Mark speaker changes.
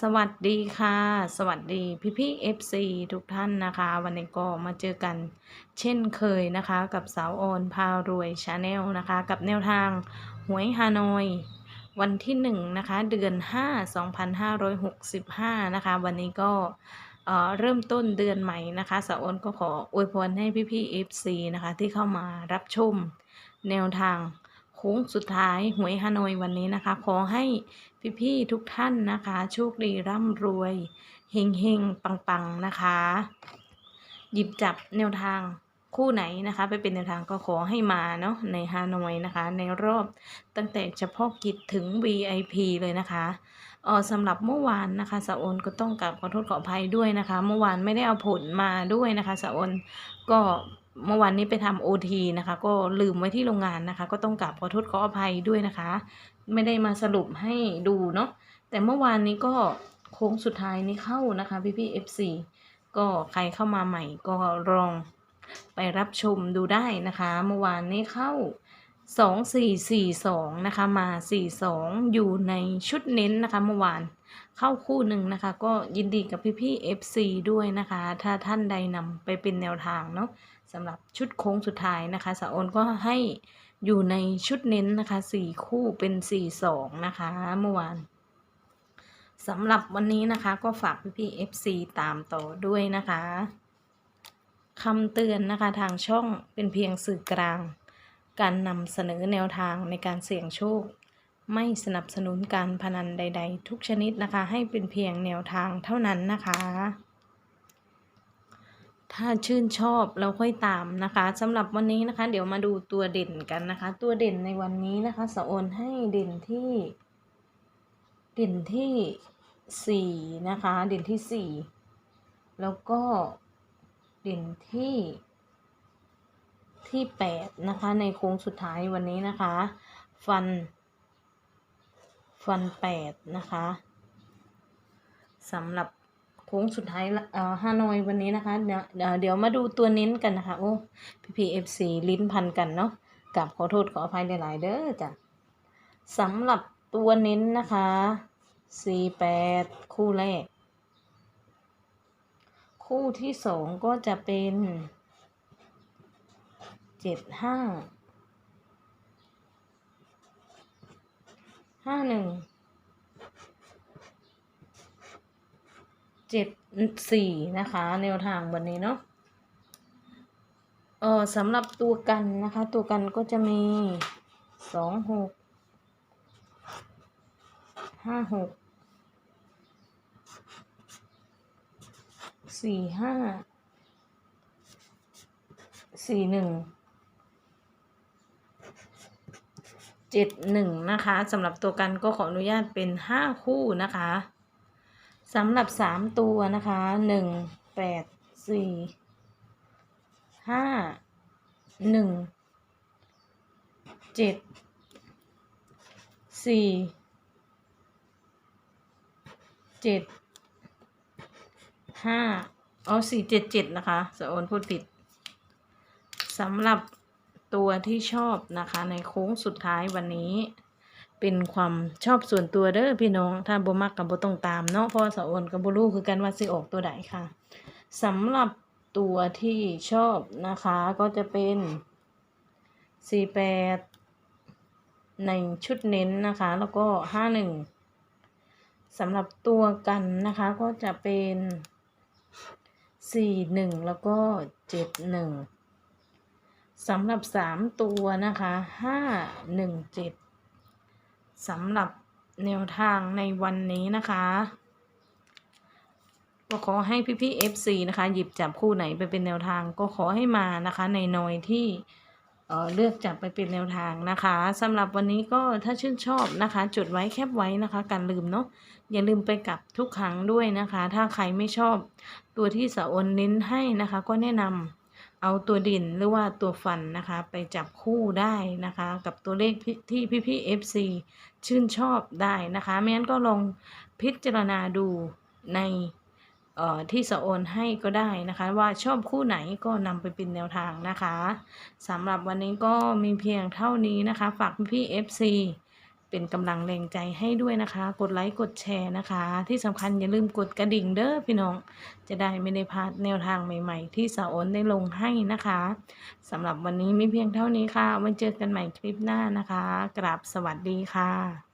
Speaker 1: สวัสดีค่ะ สวัสดีพี่พี่เอฟซีทุกท่านนะคะ วันนี้ก็มาเจอกันเช่นเคยนะคะ กับสาวออนพารวยชาแนลนะคะ กับแนวทางหวยฮานอย วันที่หนึ่งนะคะ เดือน5 2565นะคะ วันนี้ก็เอ่อเริ่มต้นเดือนใหม่นะคะสาวออนก็ขออวยพรให้พี่พี่เอฟซีนะคะ ที่เข้ามารับชมแนวทาง ค้งสุดท้ายหวยฮานอยวันนี้นะคะ ขอให้พี่ๆทุกท่านนะคะ โชคดีร่ำรวยเฮงเฮงปังปังๆนะคะ หยิบจับแนวทางคู่ไหนนะคะ ไปเป็นแนวทางก็ขอให้มาเนาะในฮานอยนะคะ ในรอบตั้งแต่เฉพาะกิจถึง VIP เลยนะคะเออสำหรับเมื่อวานนะคะสะอนก็ต้องกราบขอโทษขออภัยด้วยนะคะ เมื่อวานไม่ได้เอาผลมาด้วยนะคะสะอนก็ เมื่อวานนี้ไปทำโอทีนะคะ ก็ลืมไว้ที่โรงงานนะคะ ก็ต้องกราบขอโทษขออภัยด้วยนะคะ ไม่ได้มาสรุปให้ดูเนาะแต่เมื่อวานนี้ก็โค้งสุดท้ายนี้เข้านะคะพี่พี่ FC ก็ใครเข้ามาใหม่ก็ลองไปรับชมดูได้นะคะ เมื่อวานนี้เข้า 2442 นะคะ มา 42 อยู่ในชุดเน้นนะคะเมื่อวาน เข้าคู่หนึ่งนะคะ ก็ยินดีกับพี่พี่ FC ด้วยนะคะ ถ้าท่านใดนำไปเป็นแนวทางเนาะสำหรับชุดโค้งสุดท้ายนะคะสาโอนก็ให้อยู่ในชุดเน้นนะคะสี่คู่เป็นสี่สองนะคะเมื่อวานสำหรับวันนี้นะคะ ก็ฝากพี่ๆ FC ตามต่อด้วยนะคะคำเตือนนะคะทางช่องเป็นเพียงสื่อกลาง การนำเสนอแนวทางในการเสี่ยงโชค ไม่สนับสนุนการพนันใด ๆ ทุกชนิดนะคะ ให้เป็นเพียงแนวทางเท่านั้นนะคะ ถ้าชื่นชอบเราค่อยตามนะคะสำหรับวันนี้นะคะ เดี๋ยวมาดูตัวเด่นกันนะคะ ตัวเด่นในวันนี้นะคะสะโอนให้เด่นที่ เด่นที่สี่นะคะ เด่นที่สี่แล้วก็เด่นที่ที่แปดนะคะ ในโค้งสุดท้ายวันนี้นะคะ ฟัน ฟันแปดนะคะสำหรับโค้งสุดท้ายเอ่อฮานอยวันนี้นะคะเดี๋ยวเดี๋ยวเดี๋ยวมาดูตัวเน้นกันนะคะ โอ้พีพีเอฟซีลิ้นพันกันเนาะกับขอโทษขออภัยหลายๆเด้อจ้ะสำหรับตัวเน้นนะคะสี่แปดคู่แรก คู่ที่สองก็จะเป็นเจ็ดห้า ห้าหนึ่งเจ็ดสี่นะคะ แนวทางวันนี้เนาะเออสำหรับตัวกันนะคะ ตัวกันก็จะมีสองหกห้าหกสี่ห้าสี่หนึ่ง เจ็ดหนึ่งนะคะสำหรับตัวกันก็ขออนุญาตเป็นห้าคู่นะคะสำหรับสามตัวนะคะหนึ่งแปดสี่ห้าหนึ่งเจ็ดสี่เจ็ดห้าอ๋อสี่เจ็ดเจ็ดนะคะสะโอนพูดผิดสำหรับ ตัวที่ชอบนะคะ ในโค้งสุดท้ายวันนี้ เป็นความชอบส่วนตัวเด้อพี่น้อง ถ้าบ่มักกับบ่ต้องตามเนาะเพราะสะโอนกับบ่รู้คือกันว่าสิออกตัวใดค่ะสำหรับตัวที่ชอบนะคะก็จะเป็นสี่แปดในชุดเน้นนะคะ แล้วก็ห้าหนึ่งสำหรับตัวกันนะคะก็จะเป็นสี่หนึ่งแล้วก็เจ็ดหนึ่ง สำหรับสามตัวนะคะห้าหนึ่งเจ็ดสำหรับแนวทางในวันนี้นะคะก็ขอให้พี่ๆ FC นะคะ หยิบจับคู่ไหนไปเป็นแนวทางก็ขอให้มานะคะ ในหน่อยที่เเลือกจับไปเป็นแนวทางนะคะสำหรับวันนี้ก็ถ้าชื่นชอบนะคะ จดไว้แคปไว้นะคะ การลืมเนาะอย่าลืมไปกลับทุกครั้งด้วยนะคะ ถ้าใครไม่ชอบตัวที่สะอนเน้นให้นะคะ ก็แนะนำ เอาตัวดินหรือว่าตัวฟันนะคะไปจับคู่ได้นะคะ กับตัวเลขที่พี่พี่ๆ FC ชื่นชอบได้นะคะไม่งั้นก็ลองพิจารณาดูในที่สะโอนให้ก็ได้นะคะ ว่าชอบคู่ไหนก็นำไปเป็นแนวทางนะคะสำหรับวันนี้ก็มีเพียงเท่านี้นะคะ ฝากพี่พี่ๆ FC เป็นกำลังแรงใจให้ด้วยนะคะ กดไลค์กดแชร์นะคะ ที่สำคัญอย่าลืมกดกระดิ่งเด้อพี่น้อง จะได้ไม่ได้พลาดแนวทางใหม่ ๆ ที่สาวอนได้ลงให้นะคะสำหรับวันนี้มีเพียงเท่านี้ค่ะไว้เจอกันใหม่คลิปหน้านะคะ กราบสวัสดีค่ะ